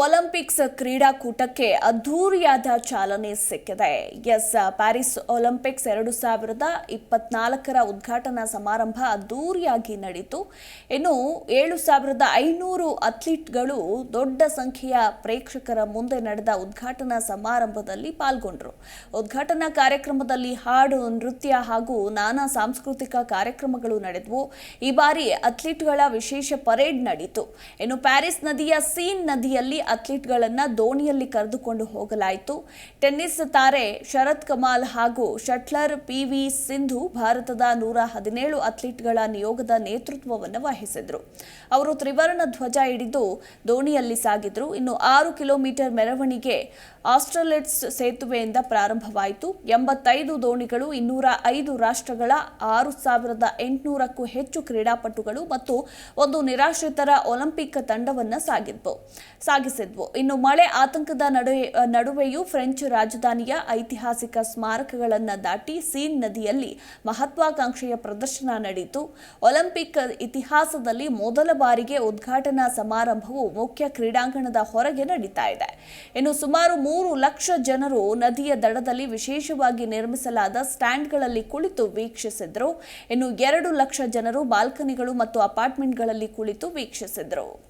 Olympics ಕ್ರೀಡಾಕೂಟಕ್ಕೆ ಅದ್ಧೂರಿಯಾದ ಚಾಲನೆ ಸಿಕ್ಕಿದೆ. ಎಸ್, ಪ್ಯಾರಿಸ್ ಒಲಿಂಪಿಕ್ಸ್ ಎರಡು ಸಾವಿರದ ಇಪ್ಪತ್ನಾಲ್ಕರ ಉದ್ಘಾಟನಾ ಸಮಾರಂಭ ಅದ್ಧೂರಿಯಾಗಿ ನಡೆಯಿತು ಇನ್ನು ಏಳು ಸಾವಿರದ ಐನೂರು ಅಥ್ಲೀಟ್ಗಳು ದೊಡ್ಡ ಸಂಖ್ಯೆಯ ಪ್ರೇಕ್ಷಕರ ಮುಂದೆ ನಡೆದ ಉದ್ಘಾಟನಾ ಸಮಾರಂಭದಲ್ಲಿ ಪಾಲ್ಗೊಂಡರು. ಉದ್ಘಾಟನಾ ಕಾರ್ಯಕ್ರಮದಲ್ಲಿ ಹಾಡು, ನೃತ್ಯ ಹಾಗೂ ನಾನಾ ಸಾಂಸ್ಕೃತಿಕ ಕಾರ್ಯಕ್ರಮಗಳು ನಡೆದವು. ಈ ಬಾರಿ ಅಥ್ಲೀಟ್ಗಳ ವಿಶೇಷ ಪರೇಡ್ ನಡೆಯಿತು ಇನ್ನು ಪ್ಯಾರಿಸ್ ನದಿಯ ಸೀನ್ ನದಿಯಲ್ಲಿ ಅಥ್ಲೀಟ್ಗಳನ್ನ ದೋಣಿಯಲ್ಲಿ ಕರೆದುಕೊಂಡು ಹೋಗಲಾಯಿತು. ಟೆನ್ನಿಸ್ ತಾರೆ ಶರತ್ ಕಮಾಲ್ ಹಾಗೂ ಶಟ್ಲರ್ ಪಿ ವಿ ಸಿಂಧು ಭಾರತದ ನೂರ ಹದಿನೇಳು ಅಥ್ಲೀಟ್ಗಳ ನಿಯೋಗದ ನೇತೃತ್ವವನ್ನು ವಹಿಸಿದ್ರು. ಅವರು ತ್ರಿವರ್ಣ ಧ್ವಜ ಹಿಡಿದು ದೋಣಿಯಲ್ಲಿ ಸಾಗಿದ್ರು. ಇನ್ನು ಆರು ಕಿಲೋಮೀಟರ್ ಮೆರವಣಿಗೆ ಆಸ್ಟ್ರಲೆಟ್ಸ್ ಸೇತುವೆಯಿಂದ ಪ್ರಾರಂಭವಾಯಿತು. ಎಂಬತ್ತೈದು ದೋಣಿಗಳು, ಇನ್ನೂರ ಐದು ರಾಷ್ಟ್ರಗಳ, ಆರು ಸಾವಿರದ ಎಂಟುನೂರಕ್ಕೂ ಹೆಚ್ಚು ಕ್ರೀಡಾಪಟುಗಳು ಮತ್ತು ಒಂದು ನಿರಾಶ್ರಿತರ ಒಲಿಂಪಿಕ್ ತಂಡವನ್ನು ಸಾಗಿದ್ವು. ಸಾಗಿಸಿದ್ವು ಇನ್ನು ಮಳೆ ಆತಂಕದ ನಡುವೆ ನಡುವೆಯೂ ಫ್ರೆಂಚ್ ರಾಜಧಾನಿಯ ಐತಿಹಾಸಿಕ ಸ್ಮಾರಕಗಳನ್ನು ದಾಟಿ ಸೀನ್ ನದಿಯಲ್ಲಿ ಮಹತ್ವಾಕಾಂಕ್ಷೆಯ ಪ್ರದರ್ಶನ ನಡೆಯಿತು. ಒಲಿಂಪಿಕ್ ಇತಿಹಾಸದಲ್ಲಿ ಮೊದಲ ಬಾರಿಗೆ ಉದ್ಘಾಟನಾ ಸಮಾರಂಭವು ಮುಖ್ಯ ಕ್ರೀಡಾಂಗಣದ ಹೊರಗೆ ನಡೀತಾ ಇದೆ. ಇನ್ನು ಸುಮಾರು ಮೂರು ಲಕ್ಷ ಜನರು ನದಿಯ ದಡದಲ್ಲಿ ವಿಶೇಷವಾಗಿ ನಿರ್ಮಿಸಲಾದ ಸ್ಟ್ಯಾಂಡ್ಗಳಲ್ಲಿ ಕುಳಿತು ವೀಕ್ಷಿಸಿದ್ರು. ಇನ್ನು ಎರಡು ಲಕ್ಷ ಜನರು ಬಾಲ್ಕನಿಗಳು ಮತ್ತು ಅಪಾರ್ಟ್ಮೆಂಟ್ಗಳಲ್ಲಿ ಕುಳಿತು ವೀಕ್ಷಿಸಿದ್ರು.